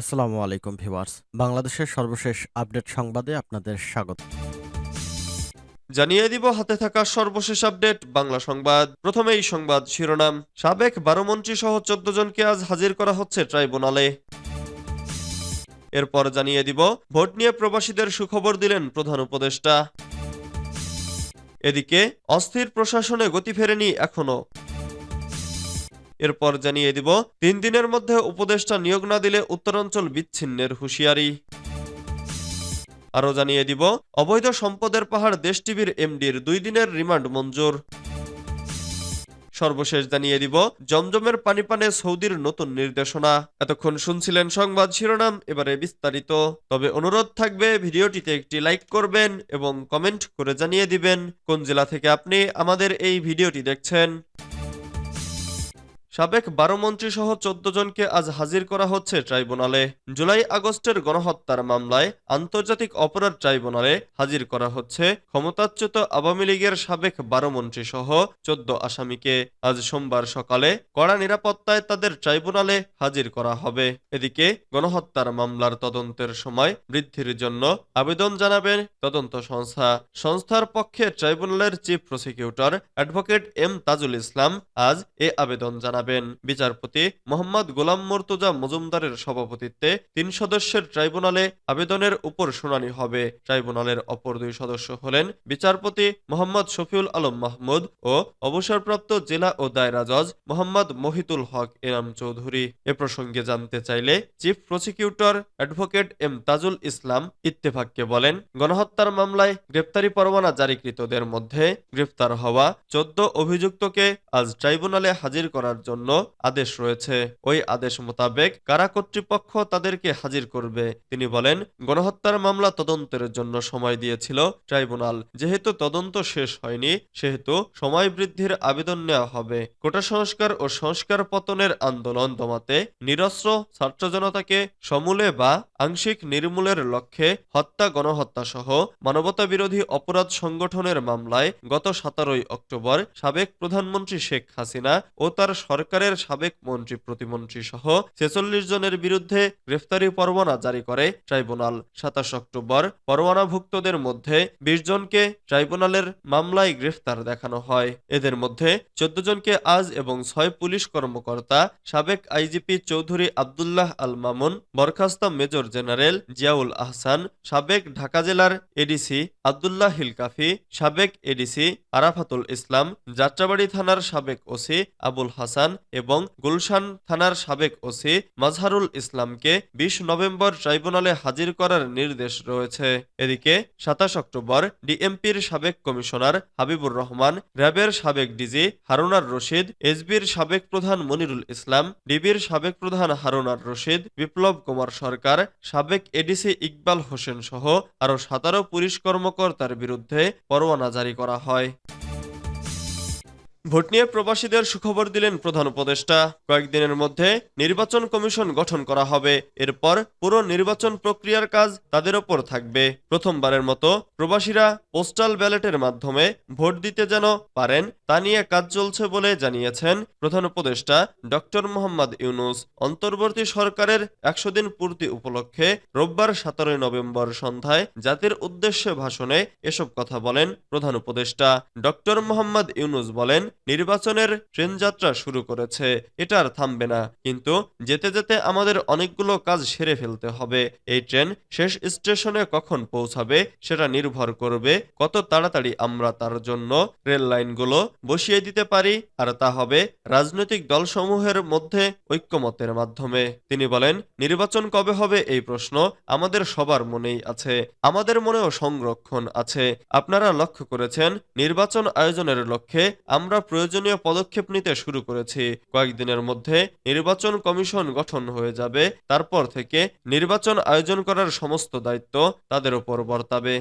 আসসালামু আলাইকুম ভিউয়ার্স। বাংলাদেশের সর্বশেষ আপডেট সংবাদে আপনাদের স্বাগত। জানিয়ে দিব হাতে থাকা সর্বশেষ আপডেট, বাংলা সংবাদ। প্রথমে এই সংবাদ শিরোনাম। সাবেক বারো মন্ত্রী সহ চোদ্দ জনকে আজ হাজির করা হচ্ছে ট্রাইব্যুনালে। এরপর জানিয়ে দিব, ভোট নিয়ে প্রবাসীদের সুখবর দিলেন প্রধান উপদেষ্টা। এদিকে, অস্থির প্রশাসনে গতি ফেরেনি এখনও এরপর জানিয়ে দিব, তিন দিনের মধ্যে উপদেষ্টা নিয়োগ না দিলে উত্তরাঞ্চল বিচ্ছিন্নের হুঁশিয়ারি। আরও জানিয়ে দিব, অবৈধ সম্পদের পাহাড় দেশ টিভির এমডির দুই দিনের রিমান্ড মঞ্জুর। সর্বশেষ জানিয়ে দিব, জমজমের পানি পানে সৌদির নতুন নির্দেশনা। এতক্ষণ শুনছিলেন সংবাদ শিরোনাম, এবারে বিস্তারিত। তবে অনুরোধ থাকবে, ভিডিওটিতে একটি লাইক করবেন এবং কমেন্ট করে জানিয়ে দিবেন, কোন জেলা থেকে আপনি আমাদের এই ভিডিওটি দেখছেন। সাবেক বারো মন্ত্রী সহ চোদ্দ জনকে আজ হাজির করা হচ্ছে ট্রাইব্যুনালে। জুলাই আগস্টের গণহত্যার মামলায় আন্তর্জাতিক অপরাধ ট্রাইব্যুনালে হাজির করা হচ্ছে ক্ষমতাচ্যুত আওয়ামী লীগের সাবেক বারো মন্ত্রী সহ চোদ্দ আসামিকে। আজ সোমবার সকালে কড়া নিরাপত্তায় তাদের ট্রাইব্যুনালে হাজির করা হবে। এদিকে গণহত্যার মামলার তদন্তের সময় বৃদ্ধির জন্য আবেদন জানাবেন তদন্ত সংস্থা। সংস্থার পক্ষে ট্রাইব্যুনালের chief prosecutor advocate M Tajul Islam আজ এ আবেদন জানাবেন। বিচারপতি মোহাম্মদ গোলাম মর্তুজা মজুমদারের সভাপতিত্বে তিন সদস্যের ট্রাইব্যুনালে আবেদনের উপর শুনানি হবে। ট্রাইব্যুনালের অপর দুই সদস্য হলেন বিচারপতি মোহাম্মদ শফিউল আলম মাহমুদ ও অবসরপ্রাপ্ত জেলা ও দায়রা জজ মোহাম্মদ মহিতুল হক এনাম চৌধুরী। এ প্রসঙ্গে জানতে চাইলে chief prosecutor advocate M Tajul Islam ইত্তেফাককে বলেন, গণহত্যার মামলায় গ্রেপ্তারি পরোয়ানা জারিকৃতদের মধ্যে গ্রেপ্তার হওয়া চোদ্দ অভিযুক্তকে আজ ট্রাইব্যুনালে হাজির করার জন্য আদেশ রয়েছে। ওই আদেশ মোতাবেক কারা কর্তৃপক্ষ তাদেরকে হাজির করবে? তিনি বলেন, গণহত্যার মামলা তদন্তের জন্য সময় দিয়েছিল ট্রাইব্যুনাল। যেহেতু তদন্ত শেষ হয়নি, সেহেতু সময় বৃদ্ধির আবেদন নেওয়া হবে। কোটা সংস্কার ও সংস্কার পতনের আন্দোলন দমাতে নিরস্ত্র ছাত্র জনতাকে সমূলে বা আংশিক নির্মূলের লক্ষ্যে হত্যা গণহত্যা সহ মানবতা বিরোধী অপরাধ সংগঠনের মামলায় গত সতেরোই অক্টোবর সাবেক প্রধানমন্ত্রী শেখ হাসিনা ও তার সরকারের সাবেক মন্ত্রী, প্রতিমন্ত্রী সহ ছেচল্লিশ জনের বিরুদ্ধে গ্রেফতারি পরোয়ানা জারি করে ট্রাইব্যুনাল। সাতাশ অক্টোবর, পরোয়ানাভুক্তদের মধ্যে বিশ জনকে ট্রাইব্যুনালের মামলায় গ্রেফতার দেখানো হয়। এদের মধ্যে চোদ্দ জনকে আজ এবং ছয় পুলিশ কর্মকর্তা সাবেক আইজিপি চৌধুরী আবদুল্লাহ আল মামুন বরখাস্ত মেজর জেনারেল জিয়াউল আহসান, সাবেক ঢাকা জেলার এডিসি আবদুল্লাহ হিলকাফি, সাবেক এডিসি আরাফাতুল ইসলাম, যাত্রাবাড়ি থানার সাবেক ওসি আবুল হাসান এবং গুলশান থানার সাবেক ওসি মাজহারুল ইসলামকে বিশ নভেম্বর ট্রাইব্যুনালে হাজির করার নির্দেশ রয়েছে। এদিকে সাতাশ অক্টোবর ডিএমপির সাবেক কমিশনার হাবিবুর রহমান, র্যাবের সাবেক ডিজি হারুনার রশিদ, এসবির সাবেক প্রধান মনিরুল ইসলাম, ডিবির সাবেক প্রধান হারুনার রশিদ, বিপ্লব কুমার সরকার, সাবেক এডিসি ইকবাল হোসেন সহ আরও সতেরো পুলিশ কর্মকর্তার বিরুদ্ধে পরোয়ানা জারি করা হয়। ভোট নিয়ে প্রবাসীদের সুখবর দিলেন প্রধান উপদেষ্টা। কয়েকদিনের মধ্যে নির্বাচন কমিশন গঠন করা হবে। এরপর পুরো নির্বাচন প্রক্রিয়ার কাজ তাদের ওপর থাকবে। প্রথমবারের মতো প্রবাসীরা পোস্টাল ব্যালটের মাধ্যমে ভোট দিতে যেন পারেন, তা নিয়ে কাজ চলছে বলে জানিয়েছেন প্রধান উপদেষ্টা ডক্টর মোহাম্মদ ইউনুস। অন্তর্বর্তী সরকারের একশো দিন পূর্তি উপলক্ষে রোববার সতেরোই নভেম্বর সন্ধ্যায় জাতির উদ্দেশ্যে ভাষণে এসব কথা বলেন প্রধান উপদেষ্টা। ডক্টর মোহাম্মদ ইউনুস বলেন নির্বাচনের ট্রেন যাত্রা শুরু করেছে। এটা আর থামবে না। কিন্তু যেতে যেতে আমাদের অনেকগুলো কাজ সেরে ফেলতে হবে। এই ট্রেন শেষ স্টেশনে কখন পৌঁছাবে সেটা নির্ভর করবে কত তাড়াতাড়ি আমরা তার জন্য রেল লাইনগুলো বসিয়ে দিতে পারি। আর তা হবে রাজনৈতিক দলসমূহের মধ্যে ঐক্যমতের মাধ্যমে। তিনি বলেন, নির্বাচন কবে হবে এই প্রশ্ন আমাদের সবার মনেই আছে। আমাদের মনেও সংরক্ষণ আছে। আপনারা লক্ষ্য করেছেন, নির্বাচন আয়োজনের লক্ষ্যে আমরা প্রয়োজনীয় পদক্ষেপ নিতে শুরু করেছে। কয়েকদিনের মধ্যে নির্বাচন কমিশন গঠন হয়ে যাবে। তারপর থেকে নির্বাচন আয়োজন করার সমস্ত দায়িত্ব তাদের উপর বর্তাবে।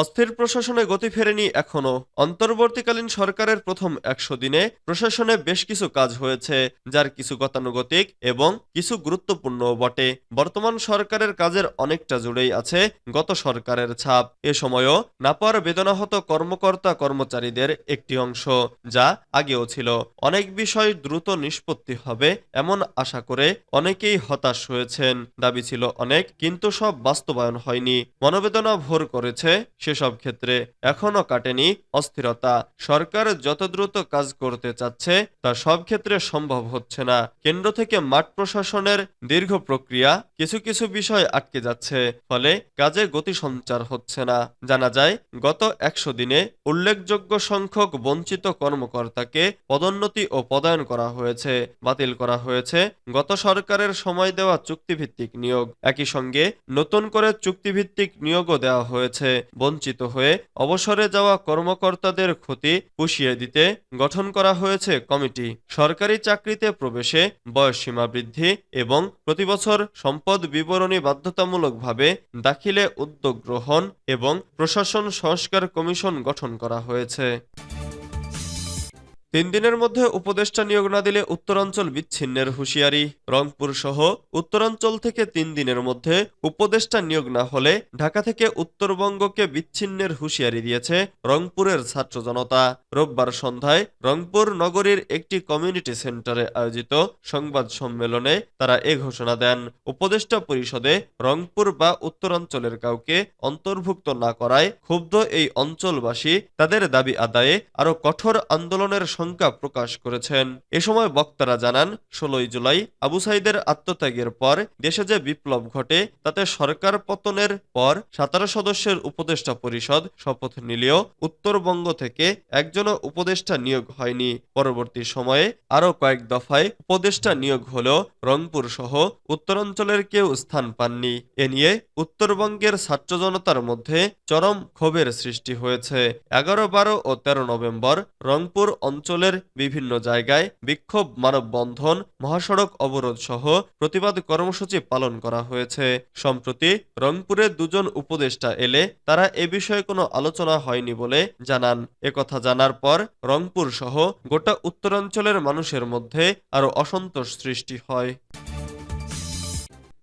অস্থির প্রশাসনে গতি ফেরেনি এখনও। অন্তর্বর্তীকালীন সরকারের প্রথম একশো দিনে প্রশাসনে বেশ কিছু কাজ হয়েছে, যার কিছু গতানুগতিক এবং কিছু গুরুত্বপূর্ণ বটে। বর্তমান সরকারের কাজের অনেকটা জুড়েই আছে গত সরকারের ছাপ। এ সময়ও নাপার বেদনাহত কর্মকর্তা কর্মচারীদের একটি অংশ, যা আগেও ছিল। অনেক বিষয় দ্রুত নিষ্পত্তি হবে এমন আশা করে অনেকেই হতাশ হয়েছেন। দাবি ছিল অনেক, কিন্তু সব বাস্তবায়ন হয়নি। মনোবেদনা ভোর করেছে সেসব ক্ষেত্রে এখনও কাটেনি অস্থিরতা। সরকার যত দ্রুত কাজ করতে চাচ্ছে, তা সব ক্ষেত্রে সম্ভব হচ্ছে না। কেন্দ্র থেকে মাঠ প্রশাসনের দীর্ঘ প্রক্রিয়া কিছু কিছু বিষয় আটকে যাচ্ছে, ফলে কাজে গতি সঞ্চার হচ্ছে না। জানা যায়, গত একশো দিনে উল্লেখযোগ্য সংখ্যক বঞ্চিত কর্মকর্তাকে পদোন্নতি ও পদায়ন করা হয়েছে, বাতিল করা হয়েছে, গত সরকারের সময় দেওয়া চুক্তিভিত্তিক নিয়োগ। একই সঙ্গে নতুন করে চুক্তিভিত্তিক নিয়োগও দেওয়া হয়েছে। বঞ্চিত হয়ে অবসরে যাওয়া কর্মকর্তাদের ক্ষতি পুষিয়ে দিতে গঠন করা হয়েছে কমিটি। সরকারি চাকরিতে প্রবেশে বয়স সীমা বৃদ্ধি এবং প্রতিবছর সম্পদ বিবরণী বাধ্যতামূলকভাবে দাখিলে উদ্যোগ গ্রহণ এবং প্রশাসন সংস্কার কমিশন গঠন করা হয়েছে। তিন দিনের মধ্যে উপদেষ্টা নিয়োগ না দিলে উত্তরাঞ্চল বিচ্ছিন্নের হুঁশিয়ারি। রংপুর সহ উত্তরাঞ্চল থেকে তিন দিনের মধ্যে উপদেষ্টা নিয়োগ না হলে ঢাকা থেকে উত্তরবঙ্গকে বিচ্ছিন্নের হুঁশিয়ারি দিয়েছে রংপুরের ছাত্র জনতা। রোববার সন্ধ্যায় রংপুর নগরীর একটি কমিউনিটি সেন্টারে আয়োজিত সংবাদ সম্মেলনে তারা এ ঘোষণা দেন। উপদেষ্টা পরিষদে রংপুর বা উত্তরাঞ্চলের কাউকে অন্তর্ভুক্ত না করায় ক্ষুব্ধ এই অঞ্চলবাসী তাদের দাবি আদায়ে আরও কঠোর আন্দোলনের শঙ্কা প্রকাশ করেছেন। এ সময় বক্তারা জানান, ষোলোই জুলাই আবু সাইদের আত্মত্যাগের পর দেশে যে বিপ্লব ঘটে, তাতে সরকার পতনের পর সতেরো সদস্যের উপদেষ্টা পরিষদ শপথ নিলেও উত্তরবঙ্গ থেকে একজনও উপদেষ্টা নিয়োগ হয়নি। পরবর্তী সময়ে আরও কয়েক দফায় উপদেষ্টা নিয়োগ হলেও রংপুর সহ উত্তরাঞ্চলের কেউ স্থান পাননি। এ নিয়ে উত্তরবঙ্গের ছাত্র জনতার মধ্যে চরম ক্ষোভের সৃষ্টি হয়েছে। এগারো বারো ও তেরো নভেম্বর রংপুর অঞ্চলের বিভিন্ন জায়গায় বিক্ষোভ, মানববন্ধন, মহাসড়ক অবরোধ সহ প্রতিবাদ কর্মসূচি পালন করা হয়েছে। সম্প্রতি রংপুরে দুজন উপদেষ্টা এলে তারা এ বিষয়ে কোনো আলোচনা হয়নি বলে জানান। একথা জানার পর রংপুর সহ গোটা উত্তরাঞ্চলের মানুষের মধ্যে আরও অসন্তোষ সৃষ্টি হয়।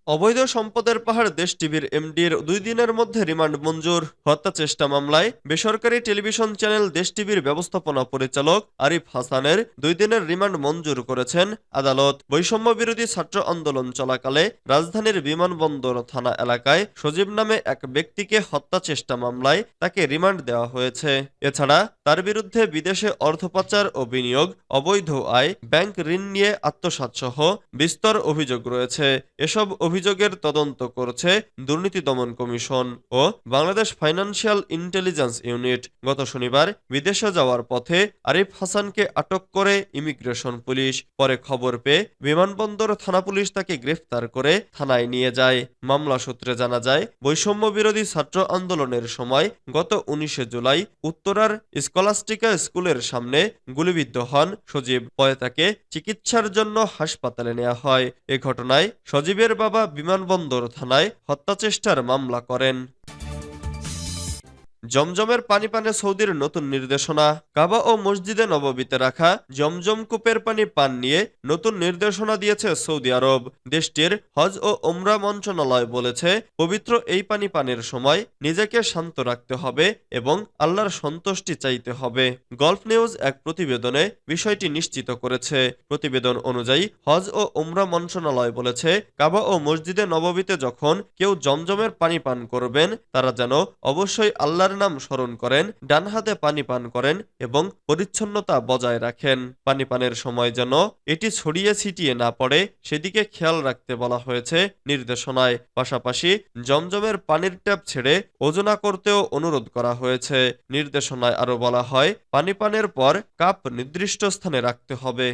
অবৈধ সম্পদের পাহাড় দেশ টিভির এমডির দুই দিনের মধ্যে রিমান্ড মঞ্জুর, হত্যা চেষ্টা মামলায় বেসরকারি টেলিভিশন চ্যানেল দেশ টিভির ব্যবস্থাপনা পরিচালক আরিফ হাসানের দুই দিনের রিমান্ড মঞ্জুর করেছেন আদালত। বৈষম্য বিরোধী ছাত্র আন্দোলন চলাকালে রাজধানীর বিমানবন্দর থানা এলাকায় সজীব নামে এক ব্যক্তিকে হত্যা চেষ্টা মামলায় তাকে রিমান্ড দেওয়া হয়েছে। এছাড়া তার বিরুদ্ধে বিদেশে অর্থ পাচার ও বিনিয়োগ, অবৈধ আয়, ব্যাংক ঋণ নিয়ে আত্মসাৎ সহ বিস্তর অভিযোগ রয়েছে। এসব অভিযোগের তদন্ত করছে দুর্নীতি দমন কমিশন ও বাংলাদেশ ফাইন্যান্সিয়াল ইন্টেলিজেন্স ইউনিট। গত শনিবার বিদেশে যাওয়ার পথে আরিফ হাসানকে আটক করে ইমিগ্রেশন পুলিশ। পরে খবর পেয়ে বিমানবন্দর থানা পুলিশ তাকে গ্রেফতার করে থানায় নিয়ে যায়। মামলা সূত্রে জানা যায়, বৈষম্য বিরোধী ছাত্র আন্দোলনের সময় গত উনিশে জুলাই উত্তরার স্কলাস্টিকা স্কুলের সামনে গুলিবিদ্ধ হন সজীব। পরে তাকে চিকিৎসার জন্য হাসপাতালে নেওয়া হয়। এ ঘটনায় সজীবের বাবা বিমানবন্দর থানায় হত্যাচেষ্টার মামলা করেন। জমজমের পানি পানে সৌদির নতুন নির্দেশনা, কাবা ও মসজিদে নববীতে রাখা জমজম কূপের পানি পান নিয়ে নতুন নির্দেশনা দিয়েছে সৌদি আরব। দেশটির হজ ও ওমরা মন্ত্রণালয় বলেছে, পবিত্র এই পানি পানের সময় নিজেকে শান্ত রাখতে হবে এবং আল্লাহর সন্তুষ্টি চাইতে হবে। গল্ফ নিউজ এক প্রতিবেদনে বিষয়টি নিশ্চিত করেছে। প্রতিবেদন অনুযায়ী, হজ ও ওমরা মন্ত্রণালয় বলেছে, কাবা ও মসজিদে নববীতে যখন কেউ জমজমের পানি পান করবেন, তারা যেন অবশ্যই আল্লাহর নাম স্মরণ করেন, ডান হাতে পানি পান করেন এবং পরিচ্ছন্নতা বজায় রাখেন। পানি পানের সময় যেন এটি ছড়িয়ে ছিটিয়ে না পড়ে, সেদিকে খেয়াল রাখতে বলা হয়েছে নির্দেশনায়। পাশাপাশি জমজমের পানির ট্যাপ ছেড়ে ওজনা করতেও অনুরোধ করা হয়েছে। নির্দেশনায় আরও বলা হয়, পানি পানের পর কাপ নির্দিষ্ট স্থানে রাখতে হবে।